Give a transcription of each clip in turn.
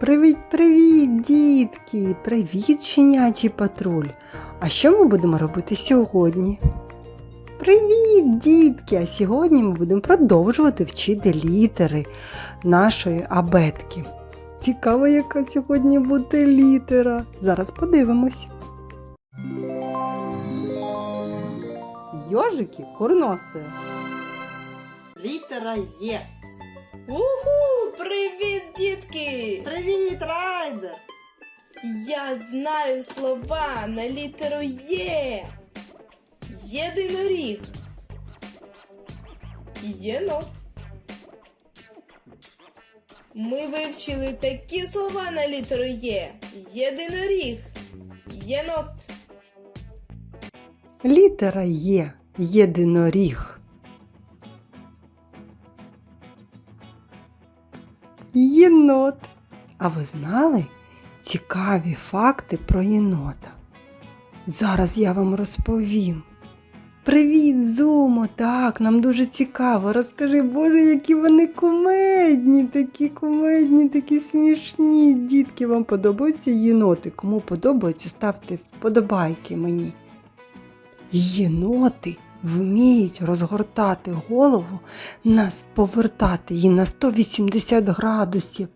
Привіт-привіт, дітки! Привіт, щенячий патруль! А що ми будемо робити сьогодні? Привіт, дітки! А сьогодні ми будемо продовжувати вчити літери нашої абетки. Цікаво, яка сьогодні буде літера. Зараз подивимось. Йожики курноси. Літера Є. Уху! Привіт, дітки! Привіт, райдер! Я знаю слова на літеру Є. Єдиноріг. Єнот. Ми вивчили такі слова на літеру Є. Єдиноріг. Єнот. Літера Є. Єдиноріг. Єнот. А ви знали цікаві факти про єнота? Зараз я вам розповім. Привіт, Зумо! Так, нам дуже цікаво. Розкажи, Боже, які вони кумедні, такі кумедні, такі смішні. Дітки, вам подобаються єноти? Кому подобаються, ставте вподобайки мені. Єноти вміють розгортати голову, нас повертати її на 180 градусів.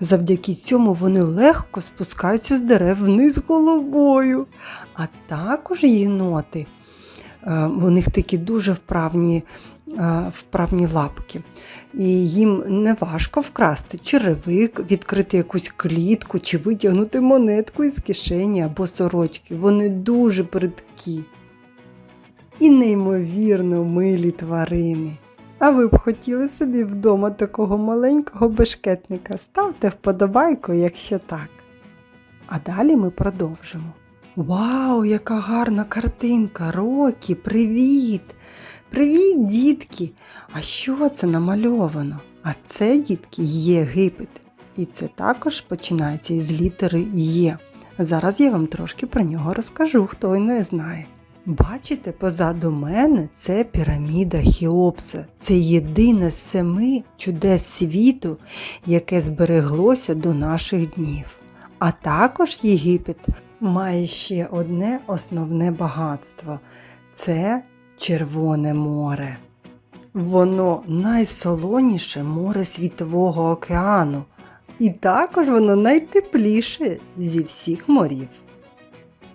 Завдяки цьому вони легко спускаються з дерев вниз головою. А також єноти, е, у них такі дуже вправні, е, вправні лапки. І їм не важко вкрасти черевик, відкрити якусь клітку чи витягнути монетку із кишені або сорочки. Вони дуже приткі і неймовірно милі тварини. А ви б хотіли собі вдома такого маленького бешкетника? Ставте вподобайку, якщо так. А далі ми продовжимо. Вау, яка гарна картинка! Рокі, привіт! Привіт, дітки! А що це намальовано? А це, дітки, Єгипет. І це також починається із літери Є. Зараз я вам трошки про нього розкажу, хто й не знає. Бачите, позаду мене це піраміда Хіопса. Це єдине з семи чудес світу, яке збереглося до наших днів. А також Єгипет має ще одне основне багатство це Червоне море. Воно найсолоніше море Світового океану, і також воно найтепліше зі всіх морів.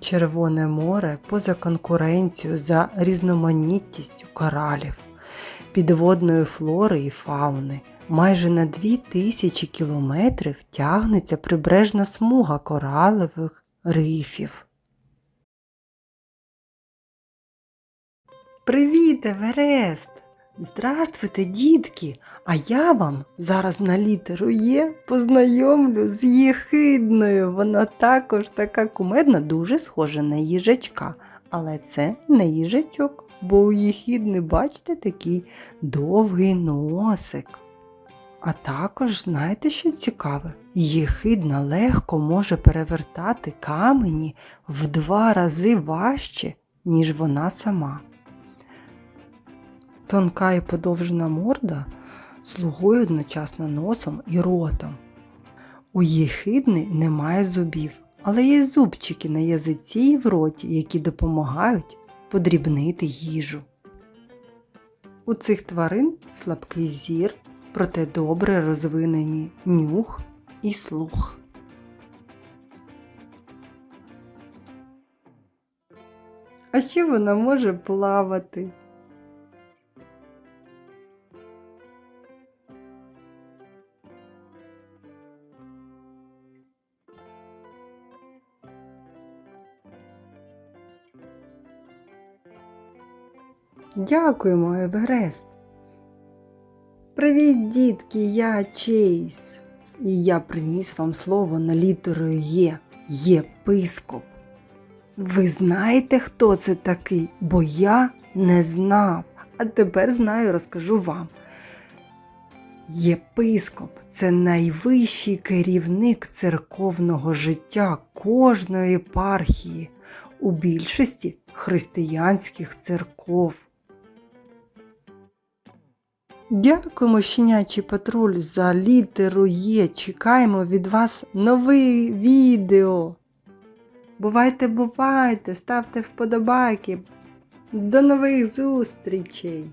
Червоне море поза конкуренцію за різноманітністю коралів, підводної флори і фауни. Майже на дві тисячі кілометрів тягнеться прибережна смуга коралевих рифів. Привіт, Еверест! Здравствуйте, дітки! А я вам зараз на літеру Є познайомлю з Єхидною. Вона також така кумедна, дуже схожа на їжачка. Але це не їжачок, бо у Єхидни, бачите, такий довгий носик. А також знаєте, що цікаве? Єхидна легко може перевертати камені в два рази важче, ніж вона сама. Тонка і подовжена морда слугує одночасно носом і ротом. У єхидни немає зубів, але є зубчики на язиці і в роті, які допомагають подрібнити їжу. У цих тварин слабкий зір, проте добре розвинені нюх і слух. А ще вона може плавати. Дякуємо, Еверест. Привіт, дітки, я Чейз. І я приніс вам слово на літеру Є. Єпископ. Ви знаєте, хто це такий? Бо я не знав. А тепер знаю, розкажу вам. Єпископ це найвищий керівник церковного життя кожної єпархії у більшості християнських церков. Дякуємо, щенячий патруль, за літеру Є. Чекаємо від вас нове відео. Бувайте, бувайте, ставте вподобайки. До нових зустрічей!